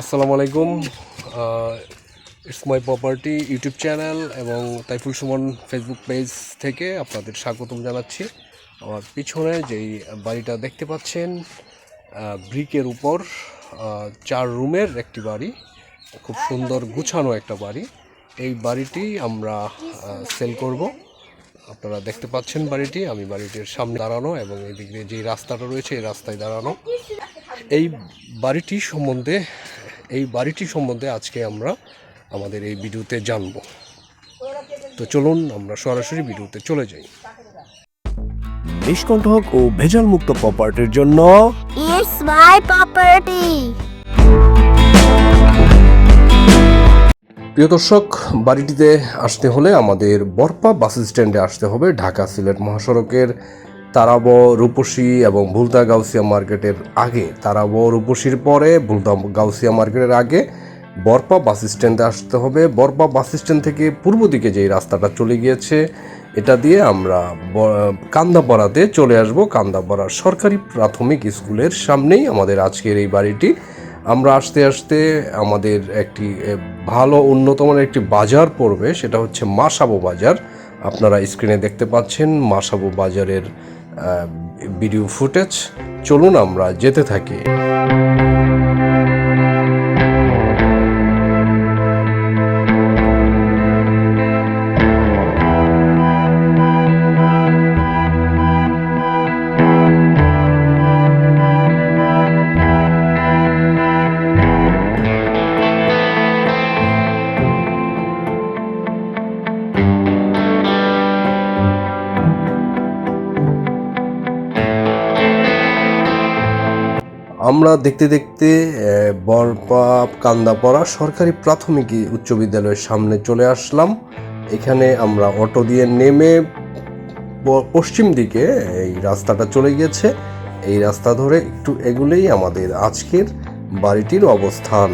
আসসালামু আলাইকুম it's my property YouTube channel এবং তাইফুল সুমন ফেসবুক পেজ থেকে আপনাদের স্বাগতম জানাচ্ছি। আমার পিছনে যেই বাড়িটা দেখতে পাচ্ছেন ব্রিকের উপর চার রুমের একটি বাড়ি, খুব সুন্দর গুছানো একটা বাড়ি। এই বাড়িটি আমরা সেল করব। আপনারা দেখতে পাচ্ছেন বাড়িটি, আমি বাড়িটির সামনে দাঁড়ানো এবং এই দিক দিয়ে যে রাস্তাটা রয়েছে, এই রাস্তায় দাঁড়ানো। এই বাড়িটি সম্বন্ধে এই বাড়িটি সম্বন্ধে আজকে আমরা আমাদের এই ভিডিওতে জানব তো চলুন আমরা সরাসরি ভিডিওতে চলে যাই নিষ্কণ্ঠক ও ভেজাল মুক্ত প্রপার্টির জন্য. প্রিয় দর্শক বাড়িটিতে আসতে হলে আমাদের বরপা বাস স্ট্যান্ডে আসতে হবে ঢাকা সিলেট মহাসড়কের তারাব রূপসী এবং ভুলতা গাউসিয়া মার্কেটের আগে, তারাব রূপসীর পরে, ভুলতা গাউসিয়া মার্কেটের আগে বরপা বাস স্ট্যান্ডে আসতে হবে। বরপা বাস স্ট্যান্ড থেকে পূর্ব দিকে যেই রাস্তাটা চলে গিয়েছে, এটা দিয়ে আমরা কান্দাপাড়াতে চলে আসব। কান্দাপাড়া সরকারি প্রাথমিক স্কুলের সামনেই আমাদের আজকের এই বাড়িটি। আমরা আসতে আসতে আমাদের একটি ভালো উন্নত মানের একটি বাজার পড়বে, সেটা হচ্ছে মাসাবো বাজার। আপনারা স্ক্রিনে দেখতে পাচ্ছেন মাসাবো বাজারের ভিডিও ফুটেজ চলুন আমরা যেতে থাকি। আমরা দেখতে দেখতে আহ, বরপা কান্দাপাড়া সরকারি প্রাথমিক উচ্চ বিদ্যালয়ের সামনে চলে আসলাম। এখানে আমরা অটো দিয়ে নেমে পশ্চিম দিকে এই রাস্তাটা চলে গেছে এই রাস্তা ধরে একটু এগুলেই আমাদের আজকের বাড়িটির অবস্থান।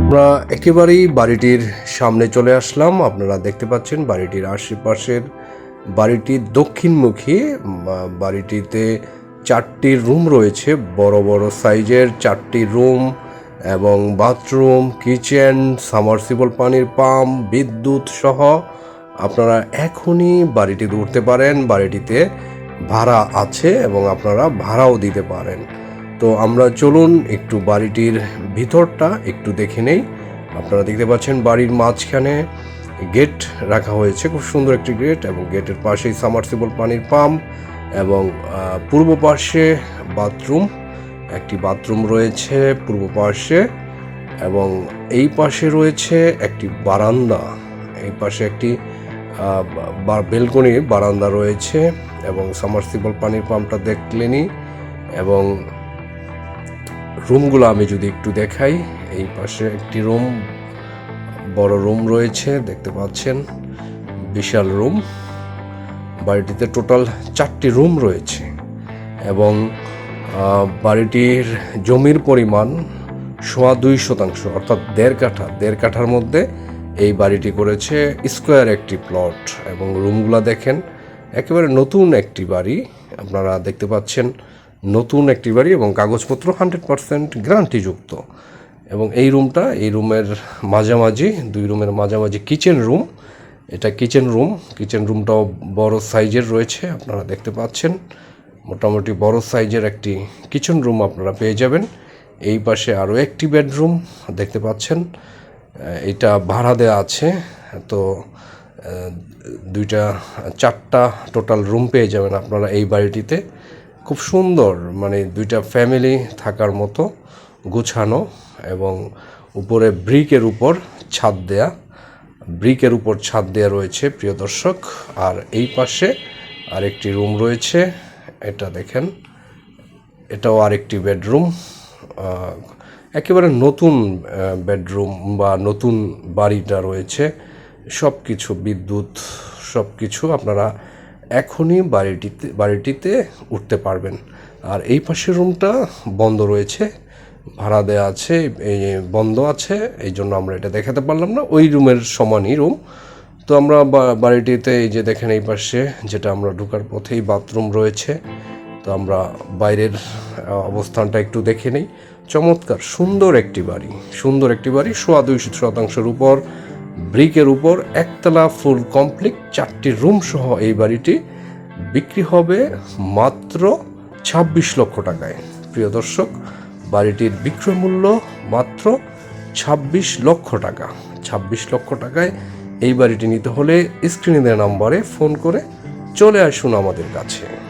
আমরা একেবারেই বাড়িটির সামনে চলে আসলাম। আপনারা দেখতে পাচ্ছেন বাড়িটির আশেপাশের বাড়িটির দক্ষিণমুখী বাড়িটিতে চারটি রুম রয়েছে, বড় বড় সাইজের চারটি রুম এবং বাথরুম, কিচেন সামারসিবল পানির পাম্প, বিদ্যুৎ সহ আপনারা এখনই বাড়িটিতে উঠতে পারেন, বাড়িটিতে ভাড়া আছে এবং আপনারা ভাড়াও দিতে পারেন। তো আমরা চলুন একটু বাড়িটির ভিতরটা একটু দেখে নেই। আপনারা দেখতে পাচ্ছেন বাড়ির মাঝখানে গেট রাখা হয়েছে, খুব সুন্দর একটি গেট এবং গেটের পাশেই সামারসিবল পানির পাম্প এবং পূর্ব পাশে বাথরুম, একটি বাথরুম রয়েছে পূর্ব পাশে এবং এই পাশে রয়েছে একটি বারান্দা, এই পাশে একটি বেলকনি বারান্দা রয়েছে এবং সামারসিবল পানির পাম্পটা দেখলেনি এবং রুমগুলো আমি যদি একটু দেখাই, এই পাশে একটি রুম বড় রুম রয়েছে, দেখতে পাচ্ছেন। বিশাল রুম বাড়িটিতে টোটাল চারটি রুম রয়েছে এবং বাড়িটির জমির পরিমাণ সোয়া দুই শতাংশ, অর্থাৎ দেড় কাঠা। দেড় কাঠার মধ্যে এই বাড়িটি করেছে স্কোয়ার একটি প্লট এবং রুমগুলো দেখেন, একেবারে নতুন একটি বাড়ি। আপনারা দেখতে পাচ্ছেন, নতুন একটি বাড়ি এবং কাগজপত্র হান্ড্রেড পারসেন্ট গ্যারান্টিযুক্ত এবং এই রুমটা, এই রুমের মাঝামাঝি, দুই রুমের মাঝামাঝি কিচেন রুম। এটা কিচেন রুম। কিচেন রুমটাও বড় সাইজের রয়েছে, আপনারা দেখতে পাচ্ছেন। মোটামুটি বড় সাইজের একটি কিচেন রুম আপনারা পেয়ে যাবেন। এই পাশে আরও একটি বেডরুম দেখতে পাচ্ছেন। এটা ভাড়া দেওয়া আছে, তো দুইটা, চারটা টোটাল রুম পেয়ে যাবেন আপনারা এই বাড়িটিতে। খুব সুন্দর মানে দুইটা ফ্যামিলি থাকার মতো, গুছানো। এবং উপরে ব্রিকের উপর ছাদ দেয়া, ব্রিকের উপর ছাদ দেয়া রয়েছে, প্রিয় দর্শক। আর এই পাশে আরেকটি রুম রয়েছে, এটা দেখেন, এটাও আরেকটি বেডরুম। একেবারে নতুন বেডরুম বা নতুন বাড়িটা রয়েছে। সব কিছু বিদ্যুৎ সব কিছু আপনারা এখনই বাড়িটিতে বাড়িটিতে উঠতে পারবেন। আর এই পাশের রুমটা বন্ধ রয়েছে। ভাড়া দেওয়া আছে এই বন্ধ আছে এই জন্য আমরা এটা দেখাতে পারলাম না। ওই রুমের সমানই রুম। তো আমরা বাড়িটিতে এই যে দেখেন এই পাশে যেটা আমরা ঢুকার পথেই বাথরুম রয়েছে। তো আমরা বাইরের অবস্থানটা একটু দেখে নিই। চমৎকার, সুন্দর একটি বাড়ি, সুন্দর একটি বাড়ি। সোয়া দুইশো শতাংশের উপর, ব্রিকের উপর, একতলা ফুল কমপ্লিট, চারটি রুম সহ এই বাড়িটি বিক্রি হবে মাত্র ছাব্বিশ লক্ষ টাকায়। প্রিয় দর্শক বাড়িটির বিক্রয় মূল্য মাত্র ছাব্বিশ লক্ষ টাকা। ছাব্বিশ লক্ষ টাকায় এই বাড়িটি নিতে হলে স্ক্রিনে দেওয়া নাম্বারে ফোন করে চলে আসুন আমাদের কাছে।